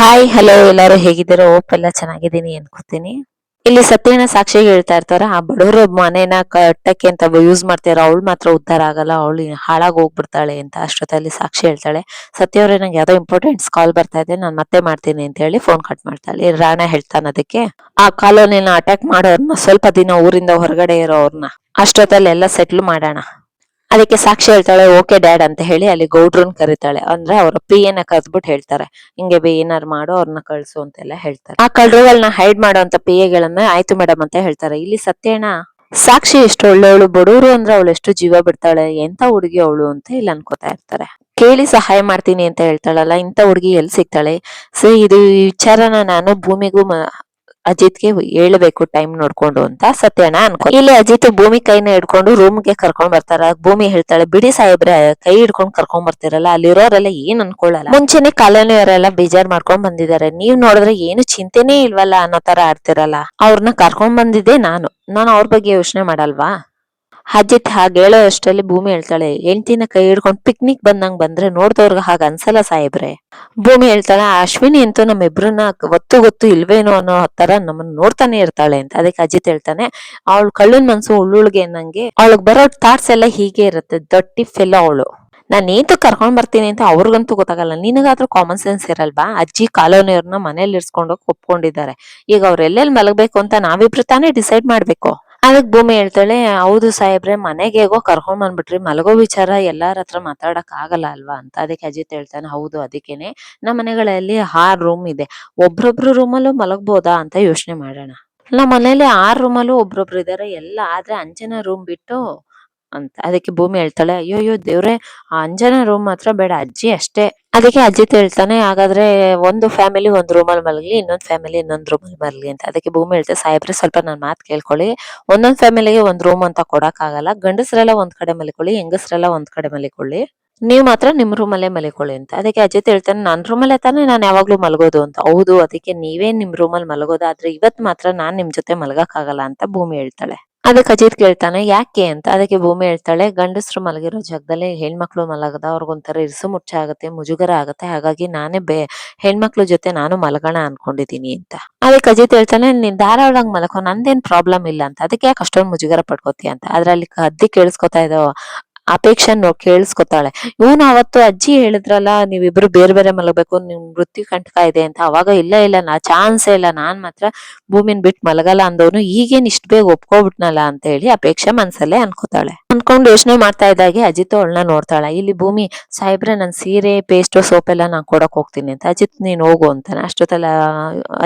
Hi hello ಎಲ್ಲರೂ ಹೇಗಿದ್ದೀರೋ? ಓಪ್ ಎಲ್ಲ ಚೆನ್ನಾಗಿದ್ದೀನಿ ಅನ್ಕೋತೀನಿ. ಇಲ್ಲಿ ಸತ್ಯನ ಸಾಕ್ಷಿ ಹೇಳ್ತಾ ಇರ್ತಾರ, ಆ ಬಡವರು ಮನೇನ ಕಟ್ಟಕ್ಕೆ ಅಂತ ಯೂಸ್ ಮಾಡ್ತಾರೋ ಅವಳು ಮಾತ್ರ ಉದ್ಧಾರ ಆಗಲ್ಲ, ಅವಳು ಹಾಳಾಗಿ ಹೋಗ್ಬಿಡ್ತಾಳೆ ಅಂತ ಅಷ್ಟೊತ್ತಲ್ಲಿ ಸಾಕ್ಷಿ ಹೇಳ್ತಾಳೆ. ಸತ್ಯವ್ರೆ ನಂಗೆ ಯಾವ್ದೋ ಇಂಪಾರ್ಟೆಂಟ್ ಕಾಲ್ ಬರ್ತಾ ಇದೆ, ನಾನು ಮತ್ತೆ ಮಾಡ್ತೀನಿ ಅಂತ ಹೇಳಿ ಫೋನ್ ಕಟ್ ಮಾಡ್ತಾಳೆ ರಾಣ ಹೇಳ್ತಾನ ಅದಕ್ಕೆ, ಆ ಕಾಲೋನಿನ ಅಟ್ಯಾಕ್ ಮಾಡೋರ್ನ ಸ್ವಲ್ಪ ದಿನ ಊರಿಂದ ಹೊರಗಡೆ ಇರೋರ್ನ ಅಷ್ಟೊತ್ತಲ್ಲಿ ಎಲ್ಲ ಸೆಟ್ಲ್ ಮಾಡೋಣ. ಅದಕ್ಕೆ ಸಾಕ್ಷಿ ಹೇಳ್ತಾಳೆ, ಓಕೆ ಡ್ಯಾಡ್ ಅಂತ ಹೇಳಿ ಅಲ್ಲಿ ಗೌಡ್ರನ್ ಕರೀತಾಳೆ. ಅಂದ್ರೆ ಅವ್ರ ಪಿಯನ್ನ ಕರೆದ್ಬಿಟ್ಟು ಹೇಳ್ತಾರೆ. ಹಿಂಗೆ ಬಿ, ಏನಾರು ಮಾಡು ಅವ್ರನ್ನ ಕಳ್ಸು ಅಂತೆಲ್ಲ ಹೇಳ್ತಾರೆ. ಆ ಕಳ್ರುಗಳನ್ನ ಹೈಡ್ ಮಾಡುವಂತ ಪಿ ಎಗಳನ್ನ ಆಯ್ತು ಮೇಡಮ್ ಅಂತ ಹೇಳ್ತಾರೆ. ಇಲ್ಲಿ ಸತ್ಯಣ್ಣ, ಸಾಕ್ಷಿ ಎಷ್ಟು ಒಳ್ಳೆಯವಳು ಬಡವರು ಅಂದ್ರೆ ಅವಳು ಎಷ್ಟು ಜೀವ ಬಿಡ್ತಾಳೆ, ಎಂತ ಹುಡುಗಿ ಅವಳು ಅಂತ ಇಲ್ಲಿ ಅನ್ಕೋತಾ ಇರ್ತಾರೆ. ಕೇಳಿ ಸಹಾಯ ಮಾಡ್ತೀನಿ ಅಂತ ಹೇಳ್ತಾಳಲ್ಲ ಇಂಥ ಹುಡುಗಿ ಎಲ್ಲಿ ಸಿಗ್ತಾಳೆ? ಸೊ, ಇದು ವಿಚಾರನ ನಾನು ಭೂಮಿಗೂ ಅಜಿತ್ಗೆ ಹೇಳ್ಬೇಕು ಟೈಮ್ ನೋಡ್ಕೊಂಡು ಅಂತ ಸತ್ಯಣ್ಣ ಅನ್ಕೊ ಇಲ್ಲಿ ಅಜಿತ್ ಭೂಮಿ ಕೈನ ಹಿಡ್ಕೊಂಡು ರೂಮ್ಗೆ ಕರ್ಕೊಂಡ್ ಬರ್ತಾರ. ಭೂಮಿ ಹೇಳ್ತಾಳೆ, ಬಿಡಿ ಸಾಹೇಬ್ರೆ, ಕೈ ಹಿಡ್ಕೊಂಡ್ ಕರ್ಕೊಂಡ್ ಬರ್ತಿರಲ್ಲ, ಅಲ್ಲಿರೋರೆಲ್ಲ ಏನ್ ಅನ್ಕೊಳ್ಳಲ್ಲ ಮುಂಚೆನೆ ಕಾಲೋನಿಯವರೆಲ್ಲ ಬೇಜಾರ್ ಮಾಡ್ಕೊಂಡ್ ಬಂದಿದ್ದಾರೆ. ನೀವ್ ನೋಡಿದ್ರೆ ಏನು ಚಿಂತೆನೇ ಇಲ್ವಲ್ಲ ಅನ್ನೋ ತರ ಆಡ್ತಿರಲ್ಲ. ಅವ್ರನ್ನ ಕರ್ಕೊಂಡ್ ಬಂದಿದ್ದೆ ನಾನು. ನಾನು ಅವ್ರ ಬಗ್ಗೆ ಯೋಚನೆ ಮಾಡಲ್ವಾ? ಅಜಿತ್ ಹಾಗೆ ಹೇಳೋ ಅಷ್ಟರಲ್ಲಿ ಭೂಮಿ ಹೇಳ್ತಾಳೆ, ಹೆಂಡತಿನ ಕೈ ಹಿಡ್ಕೊಂಡು ಪಿಕ್ನಿಕ್ ಬಂದಂಗ್ ಬಂದ್ರೆ ನೋಡ್ದವ್ರಿಗೆ ಹಾಗ ಅನ್ಸಲ್ಲ ಸಾಹೇಬ್ರೆ. ಭೂಮಿ ಹೇಳ್ತಾಳೆ, ಅಶ್ವಿನಿ ಅಂತೂ ನಮ್ಮಿಬ್ರನ್ನ ಗೊತ್ತು ಗೊತ್ತು ಇಲ್ವೇನೋ ಅನ್ನೋ ತರ ನಮ್ಮನ್ನ ನೋಡ್ತಾನೆ ಇರ್ತಾಳೆ ಅಂತ. ಅದಕ್ಕೆ ಅಜಿತ್ ಹೇಳ್ತಾನೆ, ಅವಳು ಕಳ್ಳನ್ ಮನ್ಸು ಉಳ್ಳುಳ್ಗೆ ಅನ್ನಂಗೆ, ಅವಳಗ್ ಬರೋ ಥಾಟ್ಸ್ ಎಲ್ಲ ಹೀಗೆ ಇರುತ್ತೆ, ದೊಡ್ಡಿ ಫೆಲ್ಲ ಅವಳು. ನಾನ್ ಏಂತ ಕರ್ಕೊಂಡ್ ಬರ್ತೀನಿ ಅಂತ ಅವ್ರಿಗಂತೂ ಗೊತ್ತಾಗಲ್ಲ, ನಿನಗಾದ್ರೂ ಕಾಮನ್ ಸೆನ್ಸ್ ಇರಲ್ವಾ? ಅಜ್ಜಿ ಕಾಲೋನಿಯವ್ರನ್ನ ಮನೇಲಿ ಇರ್ಸ್ಕೊಂಡು ಹೋಗಿ ಒಪ್ಕೊಂಡಿದ್ದಾರೆ. ಈಗ ಅವ್ರ ಎಲ್ಲೆಲ್ಲಿ ಮಲಗ್ಬೇಕು ಅಂತ ನಾವಿಬ್ರು ತಾನೇ ಡಿಸೈಡ್ ಮಾಡ್ಬೇಕು. ಅದಕ್ ಭೂಮಿ ಹೇಳ್ತಾಳೆ, ಹೌದು ಸಾಹೇಬ್ರೆ, ಮನೆಗೆ ಹೇಗೋ ಕರ್ಕೊಂಡ್ ಬಂದ್ಬಿಟ್ರಿ, ಮಲಗೋ ವಿಚಾರ, ಎಲ್ಲಾರ ಹತ್ರ ಮಾತಾಡಕ್ ಆಗಲ್ಲ ಅಲ್ವಾ? ಅಂತ ಅದಕ್ಕೆ ಅಜಿತ್ ಹೇಳ್ತಾನೆ, ಹೌದು, ಅದಕ್ಕೇನೆ. ನಮ್ಮ ಮನೆಗಳಲ್ಲಿ ಆರ್ ರೂಮ್ ಇದೆ. ಒಬ್ರೊಬ್ರು ರೂಮಲ್ಲೂ ಮಲಗ್ಬೋದಾ ಅಂತ ಯೋಚನೆ ಮಾಡೋಣ. ನಮ್ಮ ಮನೇಲಿ ಆರ್ ರೂಮಲ್ಲೂ ಒಬ್ರೊಬ್ರು ಇದಾರೆ, ಎಲ್ಲ ಆದ್ರೆ ಅಂಜನ ರೂಮ್ ಬಿಟ್ಟು ಅಂತ. ಅದಕ್ಕೆ ಭೂಮಿ ಹೇಳ್ತಾಳೆ ಅಯ್ಯೋ ದೇವ್ರೆ, ಆ ಅಂಜನ ರೂಮ್ ಮಾತ್ರ ಬೇಡ, ಅಜ್ಜಿ ಅಷ್ಟೇ. ಅದಕ್ಕೆ ಅಜ್ಜಿ ಹೇಳ್ತಾನೆ ಹಾಗಾದ್ರೆ ಒಂದು ಫ್ಯಾಮಿಲಿ ಒಂದ್ ರೂಮಲ್ಲಿ ಮಲಗಲಿ, ಇನ್ನೊಂದ್ ಫ್ಯಾಮಿಲಿ ಇನ್ನೊಂದ್ ರೂಮಲ್ಲಿ ಮಲಗಲಿ ಅಂತ. ಅದಕ್ಕೆ ಭೂಮಿ ಹೇಳ್ತಾರೆ ಸಾಹೇಬ್ರೆ, ಸ್ವಲ್ಪ ನನ್ನ ಮಾತು ಕೇಳ್ಕೊಳ್ಳಿ. ಒಂದೊಂದ್ ಫ್ಯಾಮಿಲಿಗೆ ಒಂದ್ ರೂಮ್ ಅಂತ ಕೊಡಕ್ಕಾಗಲ್ಲ. ಗಂಡಸರೆಲ್ಲ ಒಂದ್ ಕಡೆ ಮಲಿಕೊಳ್ಳಿ, ಹೆಂಗಸರೆಲ್ಲ ಒಂದ್ ಕಡೆ ಮಲಿಕೊಳ್ಳಿ. ನೀವ್ ಮಾತ್ರ ನಿಮ್ ರೂಮಲ್ಲೇ ಮಲಿಕೊಳ್ಳಿ ಅಂತ. ಅದಕ್ಕೆ ಅಜ್ಜಿ ಹೇಳ್ತಾನೆ ನನ್ ರೂಮಲ್ಲೇ ತಾನೇ ನಾನ್ ಯಾವಾಗ್ಲೂ ಮಲಗೋದು ಅಂತ. ಹೌದು, ಅದಕ್ಕೆ ನೀವೇ ನಿಮ್ ರೂಮಲ್ಲಿ ಮಲಗೋದು ಆದ್ರೆ ಇವತ್ ಮಾತ್ರ ನಾನ್ ನಿಮ್ ಜೊತೆ ಮಲಗಕ್ ಆಗಲ್ಲ ಅಂತ ಭೂಮಿ ಹೇಳ್ತಾಳೆ. ಅದಕ್ಕೆ ಅಜಿತ್ ಕೇಳ್ತಾನೆ, ಯಾಕೆ ಅಂತ? ಅದಕ್ಕೆ ಭೂಮಿ ಹೇಳ್ತಾಳೆ, ಗಂಡಸರು ಮಲಗಿರೋ ಜಾಗದಲ್ಲಿ ಹೆಣ್ಮಕ್ಳು ಮಲಗದ, ಅವ್ರಿಗೊಂಥರ ಇರಿಸು ಮುಚ್ಚ ಆಗುತ್ತೆ, ಮುಜುಗರ ಆಗುತ್ತೆ, ಹಾಗಾಗಿ ನಾನೇ ಬೇ, ಹೆಣ್ಮಕ್ಳು ಜೊತೆ ನಾನು ಮಲಗೋಣ ಅನ್ಕೊಂಡಿದೀನಿ ಅಂತ. ಅದಕ್ಕೆ ಅಜಿತ್ ಹೇಳ್ತಾನೆ, ನೀನ್ ಧಾರಾಳಂಗ್ ಮಲಕೋ ನಂದೇನ್ ಪ್ರಾಬ್ಲಮ್ ಇಲ್ಲ ಅಂತ, ಅದಕ್ಕೆ ಯಾಕೆ ಅಷ್ಟೊಂದು ಮುಜುಗರ ಪಡ್ಕೋತಿ ಅಂತ? ಅದ್ರಲ್ಲಿ ಅದ್ದಿ ಕೇಳಿಸ್ಕೊತಾ ಇದ್ದೋ ಅಪೇಕ್ಷೆ ಕೇಳಿಸ್ಕೊತಾಳೆ. ಇವನು ಅವತ್ತು ಅಜ್ಜಿ ಹೇಳಿದ್ರಲ್ಲ, ನೀವಿಬ್ರು ಬೇರೆ ಬೇರೆ ಮಲಗಬೇಕು, ನಿಮ್ ಮೃತ್ಯು ಕಂಟಕ ಇದೆ ಅಂತ. ಅವಾಗ ಇಲ್ಲ ಇಲ್ಲ, ನಾ ಚಾನ್ಸ್ ಇಲ್ಲ. ನಾನ್ ಮಾತ್ರ ಭೂಮಿನ ಬಿಟ್ಟು ಮಲಗಲ್ಲ ಅಂದವನು, ಈಗೇನ್ ಇಷ್ಟ ಬೇಗ ಒಪ್ಕೊಬಿಟ್ನಲ್ಲ ಅಂತ ಹೇಳಿ ಅಪೇಕ್ಷೆ ಮನ್ಸಲ್ಲೇ ಅನ್ಕೋತಾಳೆ. ಅನ್ಕೊಂಡು ಯೋಚನೆ ಮಾಡ್ತಾ ಇದ್ದಾಗೆ ಅಜಿತ್ ಅವಳನ್ನ ನೋಡ್ತಾಳೆ. ಇಲ್ಲಿ ಭೂಮಿ, ಸಾಹೇಬ್ರೆ, ನನ್ ಸೀರೆ, ಪೇಸ್ಟ್ ಸೋಪ್ ಎಲ್ಲ ನಾನ್ ಕೊಡಕ್ ಹೋಗ್ತೀನಿ ಅಂತ. ಅಜಿತ್, ನೀನ್ ಹೋಗು ಅಂತಾನೆ. ಅಷ್ಟೊತ್ತಲ್ಲ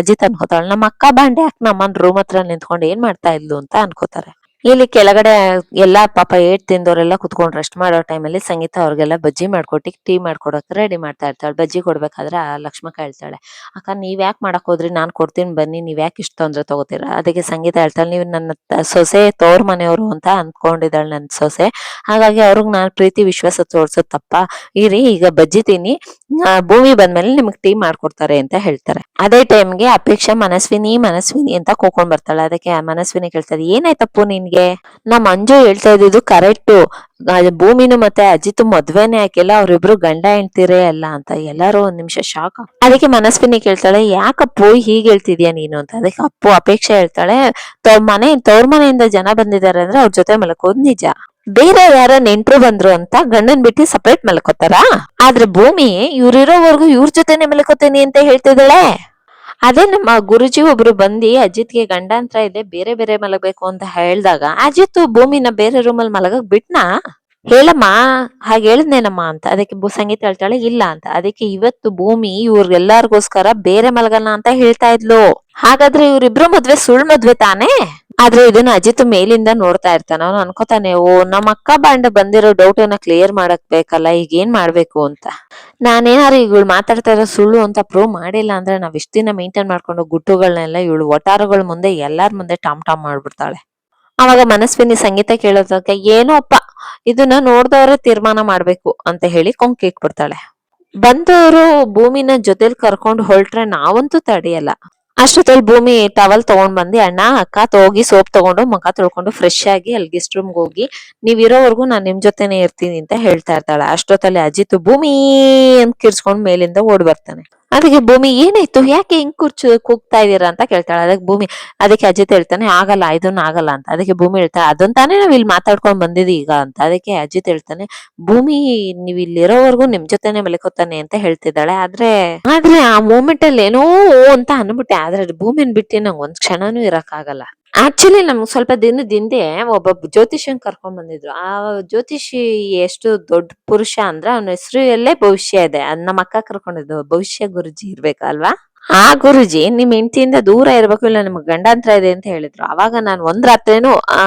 ಅಜಿತ್ ಅನ್ಕೋತಾಳೆ. ನಮ್ಮ ಅಕ್ಕ ಬಾಂಡೆ ಯಾಕೆ ನಮ್ಮನ್ ರೂಮ್ ಹತ್ರ ನಿಂತ್ಕೊಂಡು ಏನ್ ಮಾಡ್ತಾ ಇದ್ಲು ಅಂತ ಅನ್ಕೋತಾರೆ. ಇಲ್ಲಿ ಕೆಳಗಡೆ ಎಲ್ಲಾ ಪಾಪ ಏಟ್ ತಿಂದವರೆಲ್ಲ ಕುತ್ಕೊಂಡು ರೆಸ್ಟ್ ಮಾಡೋ ಟೈಮಲ್ಲಿ ಸಂಗೀತ ಅವ್ರಿಗೆಲ್ಲ ಬಜ್ಜಿ ಮಾಡ್ಕೊಟ್ಟಿ, ಟೀ ಮಾಡ್ಕೊಡಕ್ ರೆಡಿ ಮಾಡ್ತಾ ಇರ್ತಾಳೆ. ಬಜ್ಜಿ ಕೊಡ್ಬೇಕಾದ್ರೆ ಆ ಲಕ್ಷ್ಮಕ್ಕ ಹೇಳ್ತಾಳೆ, ಅಕ್ಕ, ನೀವ್ ಯಾಕೆ ಮಾಡಕ್ ಹೋದ್ರಿ? ನಾನ್ ಕೊಡ್ತೀನಿ ಬನ್ನಿ. ನೀವ್ ಯಾಕೆ ಇಷ್ಟ ತೊಂದ್ರೆ ತಗೋತೀರಾ? ಅದಕ್ಕೆ ಸಂಗೀತ ಹೇಳ್ತಾಳೆ, ನೀವು ನನ್ನ ಸೊಸೆ ತೋರ್ ಮನೆಯವರು ಅಂತ ಅನ್ಕೊಂಡಿದ್ದಾಳೆ ನನ್ನ ಸೊಸೆ. ಹಾಗಾಗಿ ಅವ್ರಿಗೆ ನಾನ್ ಪ್ರೀತಿ, ವಿಶ್ವಾಸ ತೋರ್ಸೋದ್ ತಪ್ಪ. ಇರಿ, ಈಗ ಬಜ್ಜಿ ತಿನ್ನಿ. ಭೂಮಿ ಬಂದ್ಮೇಲೆ ನಿಮಗ್ ಟೀ ಮಾಡ್ಕೊಡ್ತಾರೆ ಅಂತ ಹೇಳ್ತಾರೆ. ಅದೇ ಟೈಮ್ಗೆ ಅಪೇಕ್ಷಾ ಮನಸ್ವಿನಿ ಮನಸ್ವಿನಿ ಅಂತ ಕೂಕೊಂಡ್ ಬರ್ತಾಳೆ. ಅದಕ್ಕೆ ಮನಸ್ವಿನಿ ಕೇಳ್ತಾರೆ ಏನಾಯ್ತಪ್ಪು ನಿನ್ಗೆ? ನಮ್ ಮಂಜು ಹೇಳ್ತಾ ಇದ್ದಿದ್ದು ಕರೆಕ್ಟು. ಭೂಮಿನು ಮತ್ತೆ ಅಜಿತ್ ಮದ್ವೆನೆ ಹಾಕಿಲ್ಲ ಅವ್ರಿಬ್ರು ಗಂಡ ಹೆಂಡ್ತಿರೇ ಅಲ್ಲ ಅಂತ. ಎಲ್ಲಾರು ಒಂದ್ ನಿಮಿಷ ಶಾಕ್ ಅದಕ್ಕೆ ಮನಸ್ವಿನಿ ಕೇಳ್ತಾಳೆ, ಯಾಕಪ್ಪು ಹೀಗೆ ಹೇಳ್ತಿದ್ಯಾ ನೀನು? ಅಂತ. ಅದಕ್ಕೆ ಅಪ್ಪು ಅಪೇಕ್ಷೆ ಹೇಳ್ತಾಳೆ ತವ್ರ ಮನೆ ತವ್ರ ಮನೆಯಿಂದ ಜನ ಬಂದಿದ್ದಾರೆ ಅಂದ್ರೆ ಅವ್ರ ಜೊತೆ ಮಲಕೋದ್ ನಿಜ. ಬೇರೆ ಯಾರ ನೆಂಟ್ರು ಬಂದ್ರು ಅಂತ ಗಂಡನ್ ಬಿಟ್ಟು ಸಪರೇಟ್ ಮಲ್ಕೋತಾರ? ಆದ್ರೆ ಭೂಮಿ ಇವ್ರಿರೋವರೆಗೂ ಇವ್ರ ಜೊತೆನೆ ಮಲ್ಕೋತೀನಿ ಅಂತ ಹೇಳ್ತಿದ್ದಾಳೆ. ಅದೇ ನಮ್ಮ ಗುರುಜಿ ಒಬ್ರು ಬಂದಿ ಅಜಿತ್ಗೆ ಗಂಡಾಂತರ ಇದೆ, ಬೇರೆ ಬೇರೆ ಮಲಗಬೇಕು ಅಂತ ಹೇಳ್ದಾಗ, ಅಜಿತ್ ಭೂಮಿನ ಬೇರೆ ರೂಮಲ್ಲಿ ಮಲಗಕ್ ಬಿಟ್ನಾ? ಹೇಳಮ್ಮ, ಹಾಗೆ ಹೇಳಿದ್ನೇನಮ್ಮ ಅಂತ. ಅದಕ್ಕೆ ಸಂಗೀತ ಹೇಳ್ತಾಳೆ, ಇಲ್ಲ ಅಂತ. ಅದಕ್ಕೆ ಇವತ್ತು ಭೂಮಿ ಇವ್ರಿಗೆಲ್ಲಾರ್ಗೋಸ್ಕರ ಬೇರೆ ಮಲಗಲ್ಲ ಅಂತ ಹೇಳ್ತಾ ಇದ್ಲು. ಹಾಗಾದ್ರೆ ಇವ್ರಿಬ್ರು ಮದ್ವೆ ಸುಳ್ ಮದ್ವೆ ತಾನೇ? ಆದ್ರೆ ಇದನ್ನ ಅಜಿತ್ ಮೇಲಿಂದ ನೋಡ್ತಾ ಇರ್ತಾನ ಅವ್ನು ಅನ್ಕೋತಾನೆ, ಓ ನಮ್ಮ ಅಕ್ಕ ಬಾಂಡ ಬಂದಿರೋ ಡೌಟ್ ಅನ್ನ ಕ್ಲಿಯರ್ ಮಾಡಕ್ ಬೇಕಲ್ಲ, ಈಗ ಏನ್ ಮಾಡ್ಬೇಕು ಅಂತ. ನಾನೇನಾರು ಇವಳು ಮಾತಾಡ್ತಾ ಇರೋ ಸುಳ್ಳು ಅಂತ ಪ್ರೂವ್ ಮಾಡಿಲ್ಲ ಅಂದ್ರೆ ನಾವ್ ಇಷ್ಟ ದಿನ ಮೇಂಟೈನ್ ಮಾಡ್ಕೊಂಡು ಗುಟ್ಟುಗಳನ್ನೆಲ್ಲ ಇವಳು ಒಟಾರಗಳ ಮುಂದೆ ಎಲ್ಲಾರ ಮುಂದೆ ಟಾಮ್ ಟಾಮ್ ಮಾಡ್ಬಿಡ್ತಾಳೆ. ಅವಾಗ ಮನಸ್ವಿನಿ ಸಂಗೀತ ಕೇಳೋದಕ್ಕೆ, ಏನೋ ಅಪ್ಪ, ಇದನ್ನ ನೋಡ್ದವ್ರೆ ತೀರ್ಮಾನ ಮಾಡ್ಬೇಕು ಅಂತ ಹೇಳಿ ಕೊಂಕ್ ಇಟ್ಬಿಡ್ತಾಳೆ. ಬಂದವರು ಭೂಮಿನ ಜೊತೆಲಿ ಕರ್ಕೊಂಡು ಹೊರಟ್ರೆ ನಾವಂತೂ ತಡೆಯಲ್ಲ. ಅಷ್ಟೊತ್ತಲ್ಲಿ ಭೂಮಿ ಟವಲ್ ತಗೊಂಡ್ ಬಂದಿ ಅಣ್ಣ, ಅಕ್ಕ ತೋಗಿ ಸೋಪ್ ತಗೊಂಡು ಮುಖ ತೊಳ್ಕೊಂಡು ಫ್ರೆಶ್ ಆಗಿ ಅಲ್ಲಿ ಗೆಸ್ಟ್ ರೂಮ್ಗೆ ಹೋಗಿ, ನೀವ್ ಇರೋವರೆಗೂ ನಾನ್ ನಿಮ್ ಜೊತೆನೆ ಇರ್ತೀನಿ ಅಂತ ಹೇಳ್ತಾ ಇರ್ತಾಳೆ. ಅಷ್ಟೊತ್ತಲ್ಲಿ ಅಜಿತ್, ಭೂಮಿ ಅಂತ ಕಿರ್ಚ್ಕೊಂಡ್ ಮೇಲಿಂದ ಓಡ್ ಬರ್ತಾನೆ. ಅದಕ್ಕೆ ಭೂಮಿ ಏನಾಯ್ತು? ಯಾಕೆ ಹಿಂಗ್ ಕುರ್ಚು, ಕೂಗ್ತಾ ಇದೀರಾ ಅಂತ ಕೇಳ್ತಾಳೆ. ಅದಕ್ಕೆ ಭೂಮಿ, ಅದಕ್ಕೆ ಅಜಿತ್ ಹೇಳ್ತಾನೆ, ಆಗಲ್ಲ, ಇದನ್ನ ಆಗಲ್ಲ ಅಂತ. ಅದಕ್ಕೆ ಭೂಮಿ ಹೇಳ್ತಾಳೆ ಅದನ್ನ ತಾನೇ ನಾವ್ ಇಲ್ಲಿ ಮಾತಾಡ್ಕೊಂಡ್ ಬಂದಿದ್ವಿ ಈಗ ಅಂತ. ಅದಕ್ಕೆ ಅಜಿತ್ ಹೇಳ್ತಾನೆ, ಭೂಮಿ ನೀವ್ ಇಲ್ಲಿರೋವರೆಗೂ ನಿಮ್ ಜೊತೆನೆ ಮಲಿಕೋತಾನೆ ಅಂತ ಹೇಳ್ತಿದ್ದಾಳೆ. ಆದ್ರೆ ಆದ್ರೆ ಆ ಮೂಮೆಂಟ್ ಅಲ್ಲಿ ಏನೋ ಅಂತ ಅನ್ಬಿಟ್ಟೆ. ಆದ್ರೆ ಭೂಮಿನ್ ಬಿಟ್ಟಿ ನಂಗೆ ಒಂದ್ ಕ್ಷಣನೂ ಇರಕ್ ಆಗಲ್ಲ ಆಕ್ಚುಲಿ ನಮ್ಗೆ ಸ್ವಲ್ಪ ದಿನದ ಹಿಂದೆ ಒಬ್ಬ ಜ್ಯೋತಿಷನ್ ಕರ್ಕೊಂಡ್ ಬಂದಿದ್ರು. ಆ ಜ್ಯೋತಿಷಿ ಎಷ್ಟು ದೊಡ್ಡ ಪುರುಷ ಅಂದ್ರೆ ಅವನ ಹೆಸರು ಎಲ್ಲೇ ಭವಿಷ್ಯ ಇದೆ. ಅದ್ ನಮ್ಮ ಅಕ್ಕ ಕರ್ಕೊಂಡಿದ್ದು. ಭವಿಷ್ಯ ಗುರುಜಿ ಇರ್ಬೇಕಲ್ವಾ? ಆ ಗುರುಜಿ ನಿಮ್ ಹೆಂಡತಿಯಿಂದ ದೂರ ಇರ್ಬೇಕು ಇಲ್ಲ, ನಿಮ್ಗೆ ಗಂಡಾಂತರ ಇದೆ ಅಂತ ಹೇಳಿದ್ರು. ಅವಾಗ ನಾನು ಒಂದ್ ರಾತ್ರಿನೂ, ಆ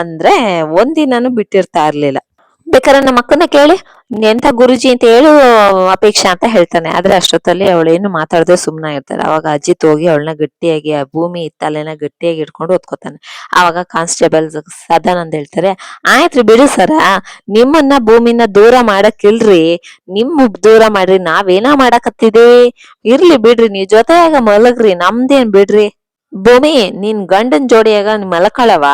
ಅಂದ್ರೆ ಒಂದಿನಾನು ಬಿಟ್ಟಿರ್ತಾ ಇರ್ಲಿಲ್ಲ. ಬೇಕಾದ್ರೆ ನಮ್ಮ ಅಕ್ಕನ ಕೇಳಿ ಎಂತ ಗುರುಜಿ ಅಂತ ಹೇಳು, ಅಪೇಕ್ಷಾ ಅಂತ ಹೇಳ್ತಾನೆ. ಆದ್ರೆ ಅಷ್ಟೊತ್ತಲ್ಲಿ ಅವಳೇನು ಮಾತಾಡದೆ ಸುಮ್ನ ಇರ್ತಾರೆ ಅವಾಗ ಅಜ್ಜಿ ಹೋಗಿ ಅವಳನ್ನ ಗಟ್ಟಿಯಾಗಿ, ಆ ಭೂಮಿ ತಲೆನ ಗಟ್ಟಿಯಾಗಿ ಇಟ್ಕೊಂಡು ಓದ್ಕೋತಾನೆ ಅವಾಗ ಕಾನ್ಸ್ಟೇಬಲ್ ಸದಾನಂದ್ ಹೇಳ್ತಾರೆ, ಆಯ್ತ್ರಿ ಬಿಡು ಸರ, ನಿಮ್ಮನ್ನ ಭೂಮಿನ ದೂರ ಮಾಡಕ್ಕಿಲ್ರಿ. ನಿಮ್ ದೂರ ಮಾಡ್ರಿ, ನಾವೇನಾ ಮಾಡಕತ್ತಿದೆ? ಇರ್ಲಿ ಬಿಡ್ರಿ ನೀವ್ ಜೊತೆಯಾಗ ಮಲಗ್ರಿ, ನಮ್ದೇನ್ ಬಿಡ್ರಿ? ಭೂಮಿ, ನಿನ್ ಗಂಡನ್ ಜೋಡಿಯಾಗ ಮಲಕಳವ?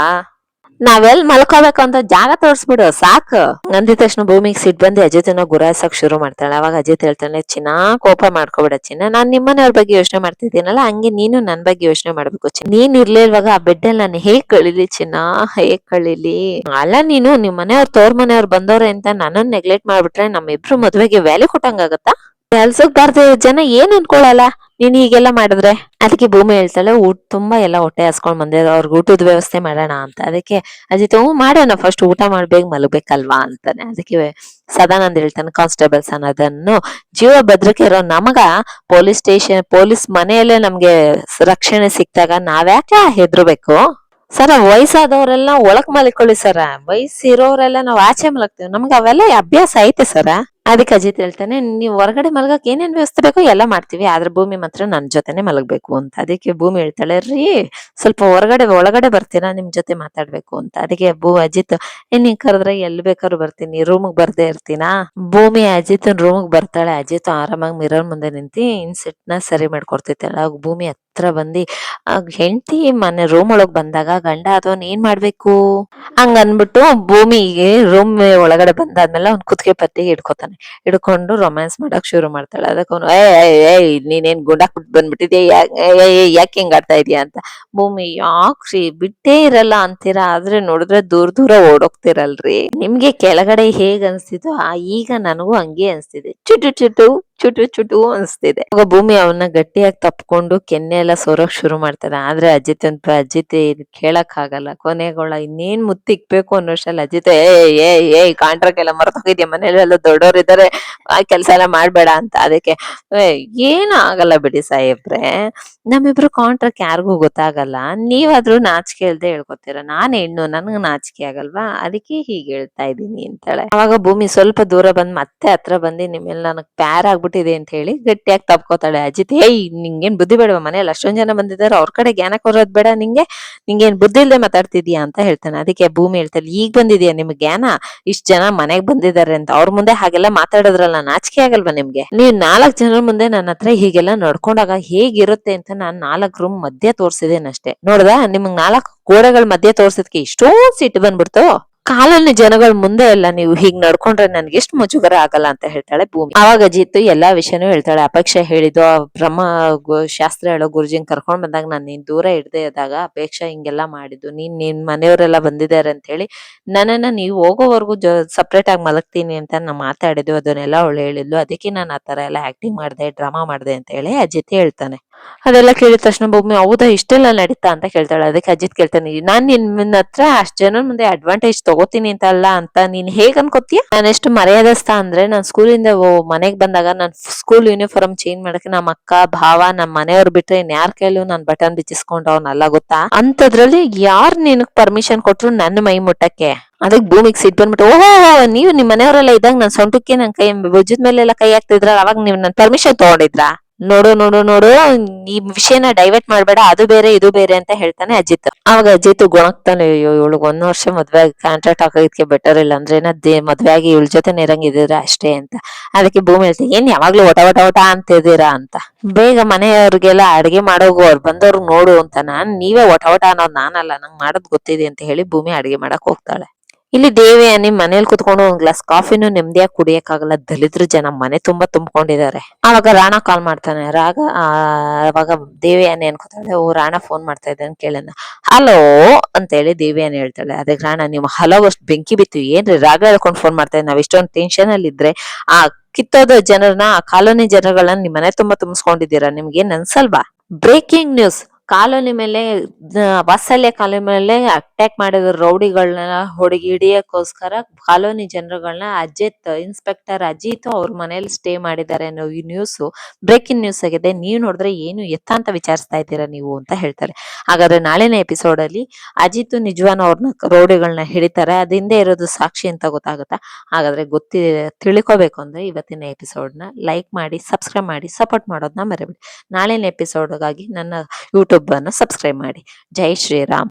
ನಾವೆಲ್ ಮಲ್ಕೋಬೇಕು ಅಂತ ಜಾಗ ತೋರಿಸ್ಬಿಡು, ಸಾಕು. ಅಂದಿದ ತಕ್ಷಣ ಭೂಮಿಗೆ ಸಿಟ್ ಬಂದು ಅಜಿತನ ಗುರಾಯಿಸಕ್ ಶುರು ಮಾಡ್ತಾಳೆ. ಅವಾಗ ಅಜಿತ್ ಹೇಳ್ತಾನೆ, ಚಿನ್ನಾ ಕೋಪ ಮಾಡ್ಕೋಬೇಡ ಚಿನ್ನ. ನಾನ್ ನಿಮ್ಮನೆಯವ್ರ ಬಗ್ಗೆ ಯೋಚನೆ ಮಾಡ್ತಿದ್ದೀನಲ್ಲ, ಹಂಗೆ ನೀನು ನನ್ ಬಗ್ಗೆ ಯೋಚನೆ ಮಾಡ್ಬೇಕು ಚಿನ್ನ. ನೀನ್ ಇರ್ಲಿಲ್ವಾಗ ಆ ಬೆಡ್ ಅಲ್ಲಿ ನಾನು ಹೇಗ್ ಕಳಿಲಿ ಚಿನ್ನ? ಹೇಗ್ ಕಳಿಲಿ? ಅಲ್ಲ ನೀನು ನಿಮ್ ಮನೆಯವ್ರ ತೋರ್ ಮನೆಯವ್ರು ಬಂದವ್ರೆ ಅಂತ ನನ್ನನ್ ನೆಗ್ಲೆಕ್ಟ್ ಮಾಡ್ಬಿಟ್ರೆ ನಮ್ಮಿಬ್ರು ಮದ್ವೆಗೆ ವ್ಯಾಲ್ಯೂ ಕೊಟ್ಟಂಗಾಗತ್ತಾ? ಕೆಲ್ಸಕ್ ಬಾರ್ದ ಜನ ಏನ್ ಅನ್ಕೊಳಲ್ಲ? ನೀನ್ ಹೀಗೆಲ್ಲ ಮಾಡಿದ್ರೆ ಅದಕ್ಕೆ ಭೂಮಿ ಹೇಳ್ತಾಳೆ ಊಟ ತುಂಬಾ ಎಲ್ಲ ಹೊಟ್ಟೆ ಹಸ್ಕೊಂಡ್ ಬಂದೆ ಅವ್ರಿಗೆ ಊಟದ ವ್ಯವಸ್ಥೆ ಮಾಡೋಣ ಅಂತ. ಅದಕ್ಕೆ ಅಜಿತ್, ಹ್ಞೂ, ಮಾಡೋಣ ಫಸ್ಟ್ ಊಟ ಮಾಡ್ಬೇಗ ಮಲಗ್ಬೇಕಲ್ವಾ ಅಂತಾನೆ. ಅದಕ್ಕೆ ಸದಾನಂದ್ ಹೇಳ್ತಾನೆ, ಕಾನ್ಸ್ಟೇಬಲ್ಸ್ ಅನ್ನೋದನ್ನು ಜೀವ ಭದ್ರಕ್ಕೆ ಇರೋ ನಮಗ ಪೊಲೀಸ್ ಸ್ಟೇಷನ್, ಪೊಲೀಸ್ ಮನೆಯಲ್ಲೇ ನಮ್ಗೆ ರಕ್ಷಣೆ ಸಿಕ್ತಾಗ ನಾವ್ಯಾಕೆ ಹೆದ್ರಬೇಕು? ಸರ, ವಯಸ್ಸಾದವರೆಲ್ಲ ಒಳಕ್ ಮಲಿಕೊಳ್ಳಿ ಸರ. ವಯಸ್ಸಿರೋರೆಲ್ಲ ನಾವ್ ಆಚೆ ಮಲಗ್ತೀವಿ. ನಮ್ಗೆ ಅವೆಲ್ಲ ಅಭ್ಯಾಸ ಐತೆ ಸರ. ಅದಕ್ಕೆ ಅಜಿತ್ ಹೇಳ್ತಾನೆ, ನೀವು ಹೊರಗಡೆ ಮಲಗಕ್ಕೆ ಏನೇನ್ ವ್ಯವಸ್ಥೆ ಬೇಕೋ ಎಲ್ಲ ಮಾಡ್ತೀವಿ, ಆದ್ರೆ ಭೂಮಿ ಮಾತ್ರ ನನ್ನ ಜೊತೆನೆ ಮಲಗಬೇಕು ಅಂತ. ಅದಕ್ಕೆ ಭೂಮಿ ಹೇಳ್ತಾಳೆ, ರೀ, ಸ್ವಲ್ಪ ಹೊರಗಡೆ, ಒಳಗಡೆ ಬರ್ತೀರಾ, ನಿಮ್ ಜೊತೆ ಮಾತಾಡ್ಬೇಕು ಅಂತ. ಅದಕ್ಕೆ ಭೂ, ಅಜಿತ್ ಏನ್ ನೀನ್ ಕರೆದ್ರೆ ಎಲ್ಲಿ ಬೇಕಾದ್ರು ಬರ್ತೀನಿ ರೂಮ್ಗೆ ಬರ್ದೇ ಇರ್ತೀನಾ? ಭೂಮಿ ಅಜಿತ್ ರೂಮ್ಗೆ ಬರ್ತಾಳೆ, ಅಜಿತ್ ಆರಾಮಾಗಿ ಮಿರರ್ ಮುಂದೆ ನಿಂತಿ ಇನ್ಸೆಟ್ನ ಸರಿ ಮಾಡ್ಕೊಡ್ತಿತ್ತಾಳೆ ಆಗ ಭೂಮಿ ಹತ್ರ ಬಂದಿ ಹೆಂಡತಿ ಮನೆ ರೂಮ್ ಒಳಗ್ ಬಂದಾಗ ಗಂಡ ಅದವನ್ ಏನ್ ಮಾಡ್ಬೇಕು? ಹಂಗ ಅನ್ಬಿಟ್ಟು ಭೂಮಿಗೆ ರೂಮ್ ಒಳಗಡೆ ಬಂದಾದ್ಮೇಲೆ ಅವ್ನ್ ಕುತ್ತಿಗೆ ಪತ್ತಿಗೆ ಹಿಡ್ಕೊತಾನೆ. ಹಿಡ್ಕೊಂಡು ರೊಮ್ಯಾನ್ಸ್ ಮಾಡಕ್ ಶುರು ಮಾಡ್ತಾಳೆ. ಅದಕ್ಕೆ ಅವನು ಏ ಏಯ್ ನೀನೇನ್ ಗುಂಡಾಕ್ ಬಿಟ್ಟು ಬಂದ್ಬಿಟ್ಟಿದ್ಯಾ ಯಾಕೆ ಹಿಂಗ್ ಆಡ್ತಾ ಇದೀಯ? ಅಂತ. ಭೂಮಿ ಯಾಕ್ರಿ ಬಿಟ್ಟೇ ಇರಲ್ಲ ಅಂತೀರಾ? ಆದ್ರೆ ನೋಡಿದ್ರೆ ದೂರ ದೂರ ಓಡೋಗ್ತಿರಲ್ರಿ. ನಿಮ್ಗೆ ಕೆಳಗಡೆ ಹೇಗ್ ಆ ಈಗ ನನಗೂ ಹಂಗೆ ಅನ್ಸ್ತಿದೆ. ಚುಟು ಚುಟು. ಚುಟು ಚುಟು ಅನ್ಸ್ತಿದೆ. ಆಗ ಭೂಮಿ ಅವನ್ನ ಗಟ್ಟಿಯಾಗಿ ತಪ್ಕೊಂಡು ಕೆನ್ನೆ ಎಲ್ಲ ಸೋರೋಕ್ ಶುರು ಮಾಡ್ತಾರೆ. ಆದ್ರೆ ಅಜಿತ್ ಅಂತ ಅಜಿತ್ ಇದ್ ಕೇಳಕ್ ಆಗಲ್ಲ. ಕೊನೆಗೊಳ ಇನ್ನೇನ್ ಮುತ್ತಿಕ್ಬೇಕು ಅನ್ನೋಷ್ಟಲ್ಲಿ ಅಜಿತ್, ಏ ಏ ಏ ಕಾಂಟ್ರಾಕ್ಟ್ ಮರ್ತೋಗಿದ್ಯಾ ಮನೇಲಿ ಎಲ್ಲ ದೊಡ್ಡೋರಿದ್ದಾರೆ ಆ ಕೆಲ್ಸ ಎಲ್ಲ ಮಾಡ್ಬೇಡ ಅಂತ. ಅದಕ್ಕೆ ಏನು ಆಗಲ್ಲ ಬಿಡಿ ಸಾಹೇಬ್ರೆ. ನಮ್ಮಿಬ್ರು ಕಾಂಟ್ರಾಕ್ಟ್ ಯಾರಿಗೂ ಗೊತ್ತಾಗಲ್ಲ. ನೀವಾದ್ರೂ ನಾಚಿಕೆ ಇಲ್ದೆ ಹೇಳ್ಕೊತೀರ. ನಾನ್ ಹೆಣ್ಣು, ನನ್ಗ್ ನಾಚಿಕೆ ಆಗಲ್ವಾ? ಅದಕ್ಕೆ ಹೀಗೆ ಹೇಳ್ತಾ ಇದೀನಿ ಅಂತಾಳೆ. ಅವಾಗ ಭೂಮಿ ಸ್ವಲ್ಪ ದೂರ ಬಂದ್ ಮತ್ತೆ ಹತ್ರ ಬಂದು ನಿಮ್ಮೆಲ್ಲ ನನಗ್ ಪ್ಯಾರ್ ಆಗ್ಬಿಟ್ಟಿದೆ ಅಂತ ಹೇಳಿ ಗಟ್ಟಿಯಾಗಿ ತಪ್ಕೋತಾಳೆ ಅಜಿತ್. ಏಯ್ ನಿಂಗೇನ್ ಬುದ್ಧಿ ಬೇಡವಾ ಮನೇಲಿ ಅಷ್ಟೊಂದ್ ಜನ ಬಂದಿದ್ದಾರೆ ಅವ್ರ ಕಡೆ ಜ್ಞಾನ ಕೊರೋದ್ ಬೇಡ ನಿಂಗೆ. ನಿಂಗೇನ್ ಬುದ್ಧಿ ಇಲ್ದೆ ಮಾತಾಡ್ತಿದ್ಯಾ? ಅಂತ ಹೇಳ್ತಾನೆ. ಅದಕ್ಕೆ ಭೂಮಿ ಹೇಳ್ತಾರೆ ಈಗ ಬಂದಿದ್ಯಾ ನಿಮ್ಗೆ ಜ್ಞಾನ? ಇಷ್ಟ್ ಜನ ಮನೆಗ್ ಬಂದಿದ್ದಾರೆ ಅಂತ. ಅವ್ರ ಮುಂದೆ ಹಾಗೆಲ್ಲ ಮಾತಾಡೋದ್ರಲ್ಲ ನಾಚಿಕೆ ಆಗಲ್ವಾ ನಿಮ್ಗೆ? ನೀವ್ ನಾಲ್ಕ್ ಜನರ ಮುಂದೆ ನನ್ನ ಹತ್ರ ಹೀಗೆಲ್ಲ ನಡ್ಕೊಂಡಾಗ ಹೇಗಿರುತ್ತೆ ಅಂತ ನಾನ್ ನಾಲ್ಕ್ ರೂಮ್ ಮಧ್ಯೆ ತೋರ್ಸಿದೇನಷ್ಟೇ. ನೋಡ್ದಾ? ನಿಮ್ಗ್ ನಾಲ್ಕ್ ಗೋಡೆಗಳ ಮಧ್ಯೆ ತೋರ್ಸಿದ್ಕೆ ಇಷ್ಟೊಂದ್ ಸಿಟ್ಟು ಬಂದ್ಬಿಡ್ತು. ಕಾಲೋನಿ ಜನಗಳ ಮುಂದೆ ಎಲ್ಲ ನೀವು ಹೀಗ್ ನಡ್ಕೊಂಡ್ರೆ ನನ್ಗೆ ಎಷ್ಟು ಮುಜುಗರ ಆಗಲ್ಲ ಅಂತ ಹೇಳ್ತಾಳೆ ಭೂಮಿ. ಅವಾಗ ಅಜಿತ್ ಎಲ್ಲಾ ವಿಷಯನೂ ಹೇಳ್ತಾಳೆ. ಅಪೇಕ್ಷೆ ಹೇಳಿದ್ದು, ಆ ಬ್ರಹ್ಮ ಶಾಸ್ತ್ರ ಹೇಳೋ ಗುರುಜಿನ್ ಕರ್ಕೊಂಡ್ ಬಂದಾಗ ನಾನ್ ನೀನ್ ದೂರ ಇಡದೆ ಇದ್ದಾಗ ಅಪೇಕ್ಷಾ ಹಿಂಗೆಲ್ಲಾ ಮಾಡಿದ್ದು. ನೀನ್ ನಿನ್ ಮನೆಯವರೆಲ್ಲ ಬಂದಿದ್ದಾರೆ ಅಂತ ಹೇಳಿ ನನ್ನನ್ನ ನೀವು ಹೋಗೋವರೆಗೂ ಸಪ್ರೇಟ್ ಆಗಿ ಮಲಗ್ತೀನಿ ಅಂತ ನಾ ಮಾತಾಡಿದ್ದು, ಅದನ್ನೆಲ್ಲ ಅವಳು ಹೇಳಿದ್ಲು. ಅದಕ್ಕೆ ನಾನು ಆ ತರ ಎಲ್ಲ ಆಕ್ಟಿಂಗ್ ಮಾಡ್ದೆ ಡ್ರಾಮಾ ಮಾಡ್ದೆ ಅಂತ ಹೇಳಿ ಅಜಿತ್ ಹೇಳ್ತಾನೆ. ಅದೆಲ್ಲ ಕೇಳಿದ ತಕ್ಷಣ ಭೂಮಿ ಹೌದಾ, ಇಷ್ಟೆಲ್ಲ ನಡೀತಾ ಅಂತ ಕೇಳ್ತಾಳೆ. ಅದಕ್ಕೆ ಅಜಿತ್ ಕೇಳ್ತಾನೆ, ನಾನ್ ನಿನ್ನ ಹತ್ರ ಅಷ್ಟ್ ಜನ ಮುಂದೆ ಅಡ್ವಾಂಟೇಜ್ ತಗೋತೀನಿ ಅಂತ ಅಲ್ಲ ಅಂತ ನೀನ್ ಹೇಗ್ ಅನ್ಕೋತೀಯ? ನಾನು ಎಷ್ಟು ಮರ್ಯಾದಸ್ತ ಅಂದ್ರೆ ನಾನ್ ಸ್ಕೂಲಿಂದ ಮನೆಗ್ ಬಂದಾಗ ನಾನ್ ಸ್ಕೂಲ್ ಯೂನಿಫಾರ್ಮ್ ಚೇಂಜ್ ಮಾಡಕ್ಕೆ ನಮ್ಮ ಅಕ್ಕ, ಭಾವ ನಮ್ಮ ಮನೆಯವ್ರು ಬಿಟ್ರೆ ಇನ್ ಯಾರ್ ಕೈಲೂ ನಾನ್ ಬಟನ್ ಬಿಚ್ಚಿಸ್ಕೊಂಡವನಲ್ಲ ಗೊತ್ತಾ? ಅಂತದ್ರಲ್ಲಿ ಯಾರ್ ನಿನಗ್ ಪರ್ಮಿಷನ್ ಕೊಟ್ರು ನನ್ನ ಮೈ ಮುಟ್ಟಕ್ಕೆ? ಅದಕ್ ಭೂಮಿಗ್ ಸಿಟ್ ಬಂದ್ಬಿಟ್ಟು, ಓಹೋ ನೀವು ನಿಮ್ ಮನೆಯವರೆಲ್ಲ ಇದ್ದಾಗ ನನ್ ಸೊಂಟಕ್ಕೆ ನನ್ ಕೈ, ಭುಜದ ಮೇಲೆಲ್ಲ ಕೈ ಹಾಕ್ತಿದ್ರ ಅವಾಗ ನೀವ್ ನನ್ ಪರ್ಮಿಷನ್ ತಗೊಂಡಿದ್ರಾ? ನೋಡು ನೋಡು ನೋಡು, ಈ ವಿಷಯನ ಡೈವರ್ಟ್ ಮಾಡ್ಬೇಡ, ಅದು ಬೇರೆ, ಇದು ಬೇರೆ ಅಂತ ಹೇಳ್ತಾನೆ ಅಜಿತ್. ಅವಾಗ ಅಜಿತ್ ಗುಣಕ್ತಾನೆ ಅಯ್ಯೋ, ಇವಳಿಗೆ ಒಂದ್ ವರ್ಷ ಮದ್ವೆ ಕಾಂಟ್ರಾಕ್ಟ್ ಹಾಕೋದಕ್ಕೆ ಬೆಟರ್ ಇಲ್ಲ ಅಂದ್ರೆ ಏನಾದ್ದೇ ಮದ್ವೆ ಆಗಿ ಇವಳ ಜೊತೆ ಇರಂಗಿದ್ದೀರಾ ಅಷ್ಟೇ ಅಂತ. ಅದಕ್ಕೆ ಭೂಮಿ ಹೇಳ್ತೀನಿ ಏನ್ ಯಾವಾಗ್ಲೂ ಒಟ ಒಟ ಒಟ ಅಂತಿದ್ದೀರಾ ಅಂತ. ಬೇಗ ಮನೆಯವ್ರಿಗೆಲ್ಲ ಅಡ್ಗೆ ಮಾಡೋಗು, ಅವ್ರು ಬಂದವ್ರು ನೋಡು ಅಂತ ನಾನ್, ನೀವೇ ಒಟ ಒಟ ಅನ್ನೋದು ನಾನಲ್ಲ, ನಂಗೆ ಮಾಡೋದ್ ಗೊತ್ತಿದೆ ಅಂತ ಹೇಳಿ ಭೂಮಿ ಅಡಿಗೆ ಮಾಡಕ್ ಹೋಗ್ತಾಳೆ. ಇಲ್ಲಿ ದೇವಿಯಾನಿ ಮನೇಲಿ ಕುತ್ಕೊಂಡು ಒಂದ್ ಗ್ಲಾಸ್ ಕಾಫಿನೂ ನೆಮ್ಮದಿಯಾಗಿ ಕುಡಿಯಕ್ಕಾಗಲ್ಲ. ದಲಿದ್ರ ಜನ ಮನೆ ತುಂಬಾ ತುಂಬಿಕೊಂಡಿದ್ದಾರೆ. ಆವಾಗ ರಾಣ ಕಾಲ್ ಮಾಡ್ತಾನೆ. ರಾಗ ಅವಾಗ ದೇವಿಯಾನಿ ಅನ್ಕೋತಾಳೆ? ಓ, ರಾಣ ಫೋನ್ ಮಾಡ್ತಾ ಇದ್ದಾನೆ ಕೇಳೋಣ. ಹಲೋ ಅಂತ ಹೇಳಿ ದೇವಿಯಾನಿ ಹೇಳ್ತಾಳೆ? ಅದಕ್ಕೆ ರಾಣ ನೀವು ಹಲೋ ಬೆಂಕಿ ಬಿತ್ತು. ಏನ್ರಿ ರಾಗ ಹೇಳ್ಕೊಂಡು ಫೋನ್ ಮಾಡ್ತಾ ಇದ್ದೀವಿ ನಾವ್ ಇಷ್ಟೊಂದು ಟೆನ್ಷನ್ ಅಲ್ಲಿ ಇದ್ರೆ ಆ ಕಿತ್ತೋದ ಜನರನ್ನ, ಆ ಕಾಲೋನಿ ಜನಗಳನ್ನ ನಿಮ್ ಮನೆ ತುಂಬಾ ತುಂಬಿಸ್ಕೊಂಡಿದ್ದೀರಾ? ನಿಮ್ಗೆ ಏನ್ ಅನ್ಸಲ್ವಾ? ಬ್ರೇಕಿಂಗ್ ನ್ಯೂಸ್ ಕಾಲೋನಿ ಮೇಲೆ ವಾತ್ಸಲ್ಯ ಕಾಲೋನಿ ಮೇಲೆ ಅಟ್ಯಾಕ್ ಮಾಡಿದ ರೌಡಿಗಳನ್ನ ಹೊಡಗಿ ಹಿಡಿಯಕ್ಕೋಸ್ಕರ ಕಾಲೋನಿ ಜನರುಗಳನ್ನ ಅಜಿತ್ ಇನ್ಸ್ಪೆಕ್ಟರ್ ಅಜಿತ್ ಅವ್ರ ಮನೇಲಿ ಸ್ಟೇ ಮಾಡಿದ್ದಾರೆ ಅನ್ನೋ ಈ ನ್ಯೂಸ್ ಬ್ರೇಕಿಂಗ್ ನ್ಯೂಸ್ ಆಗಿದೆ. ನೀವು ನೋಡಿದ್ರೆ ಏನು ಎತ್ತ ಅಂತ ವಿಚಾರಿಸ್ತಾ ಇದ್ದೀರಾ ನೀವು ಅಂತ ಹೇಳ್ತಾರೆ. ಹಾಗಾದ್ರೆ ನಾಳಿನ ಎಪಿಸೋಡ್ ಅಲ್ಲಿ ಅಜಿತ್ ನಿಜವಾನ ಅವ್ರನ್ನ ರೌಡಿಗಳನ್ನ ಹಿಡಿತಾರೆ. ಅದಿಂದ ಇರೋದು ಸಾಕ್ಷಿ ಅಂತ ಗೊತ್ತಾಗುತ್ತಾ? ಹಾಗಾದ್ರೆ ಗೊತ್ತಿ, ತಿಳ್ಕೊಬೇಕು ಅಂದ್ರೆ ಇವತ್ತಿನ ಎಪಿಸೋಡ್ನ ಲೈಕ್ ಮಾಡಿ ಸಬ್ಸ್ಕ್ರೈಬ್ ಮಾಡಿ ಸಪೋರ್ಟ್ ಮಾಡೋದನ್ನ ಮರಿಬೇಡಿ. ನಾಳಿನ ಎಪಿಸೋಡ್ಗಾಗಿ ನನ್ನ ಯೂಟ್ಯೂಬ್ ಅನ್ನು ಸಬ್ಸ್ಕ್ರೈಬ್ ಮಾಡಿ. ಜೈ ಶ್ರೀರಾಮ್.